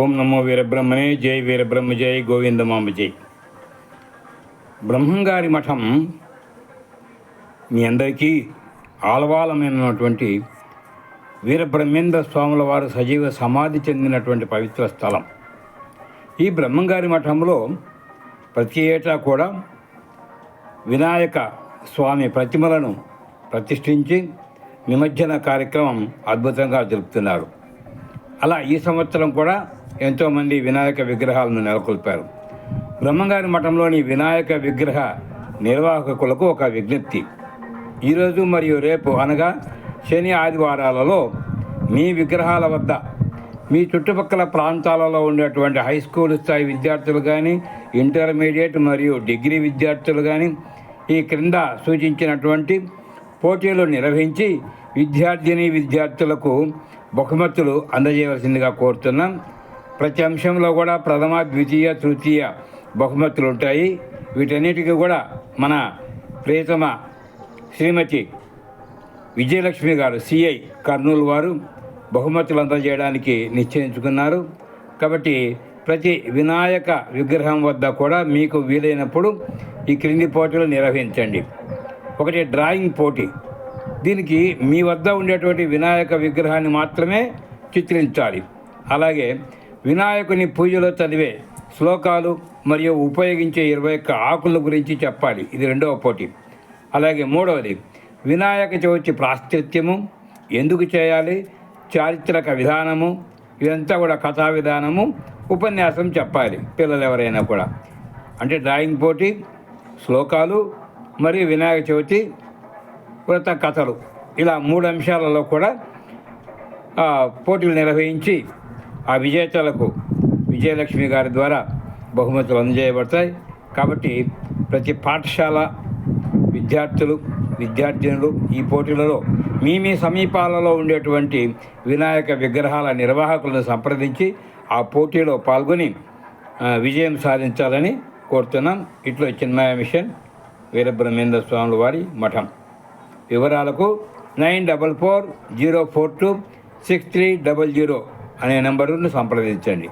ఓం నమో వీరబ్రహ్మనే జై వీరబ్రహ్మ జై గోవిందమాంబ జై. బ్రహ్మంగారి మఠం మీ అందరికీ ఆలవాలమైనటువంటి వీరబ్రహ్మేంద్ర స్వాముల వారు సజీవ సమాధి చెందినటువంటి పవిత్ర స్థలం. ఈ బ్రహ్మంగారి మఠంలో ప్రతి ఏటా కూడా వినాయక స్వామి ప్రతిమలను ప్రతిష్ఠించి నిమజ్జన కార్యక్రమం అద్భుతంగా జరుపుతున్నారు. అలా ఈ సంవత్సరం కూడా ఎంతోమంది వినాయక విగ్రహాలను నెలకొల్పారు. బ్రహ్మంగారి మఠంలోని వినాయక విగ్రహ నిర్వాహకులకు ఒక విజ్ఞప్తి. ఈరోజు మరియు రేపు అనగా శని ఆదివారాలలో మీ విగ్రహాల వద్ద మీ చుట్టుపక్కల ప్రాంతాలలో ఉండేటువంటి హై స్కూల్ స్థాయి విద్యార్థులు కానీ ఇంటర్మీడియట్ మరియు డిగ్రీ విద్యార్థులు కానీ ఈ క్రింద సూచించినటువంటి పోటీలు నిర్వహించి విద్యార్థిని విద్యార్థులకు బహుమతులు అందజేయవలసిందిగా కోరుతున్నాం. ప్రతి అంశంలో కూడా ప్రథమ ద్వితీయ తృతీయ బహుమతులు ఉంటాయి. వీటన్నిటికీ కూడా మన ప్రియతమ శ్రీమతి విజయలక్ష్మి గారు సిఐ కర్నూలు వారు బహుమతులు అందజేయడానికి నిశ్చయించుకున్నారు. కాబట్టి ప్రతి వినాయక విగ్రహం వద్ద కూడా మీకు వీలైనప్పుడు ఈ క్రింది పోటీలు నిర్వహించండి. ఒకటి డ్రాయింగ్ పోటీ. దీనికి మీ వద్ద ఉండేటువంటి వినాయక విగ్రహాన్ని మాత్రమే చిత్రించాలి. అలాగే వినాయకుని పూజలో చదివే శ్లోకాలు మరియు ఉపయోగించే ఇరవై ఒక్క ఆకుల గురించి చెప్పాలి. ఇది రెండవ పోటీ. అలాగే మూడవది వినాయక చవితి ప్రాశ్చిత్యము ఎందుకు చేయాలి? చారిత్రక విధానము ఇదంతా కూడా కథా విధానము ఉపన్యాసం చెప్పాలి పిల్లలు ఎవరైనా కూడా. అంటే డ్రాయింగ్ పోటీ శ్లోకాలు మరియు వినాయక చవితి వ్రత కథలు. ఇలా మూడు అంశాలలో కూడా పోటీలు నిర్వహించి ఆ విజేతలకు విజయలక్ష్మి గారి ద్వారా బహుమతులు అందజేయబడతాయి. కాబట్టి ప్రతి పాఠశాల విద్యార్థులు విద్యార్థినులు ఈ పోటీలలో మీ మీ సమీపాలలో ఉండేటువంటి వినాయక విగ్రహాల నిర్వాహకులను సంప్రదించి ఆ పోటీలో పాల్గొని విజయం సాధించాలని కోరుతున్నాం. ఇట్లో చిన్మయ మిషన్ వీరబ్రహ్మేంద్ర స్వాముల వారి మఠం. వివరాలకు nine double four zero four two six three double zero అనే నెంబరును సంప్రదించండి.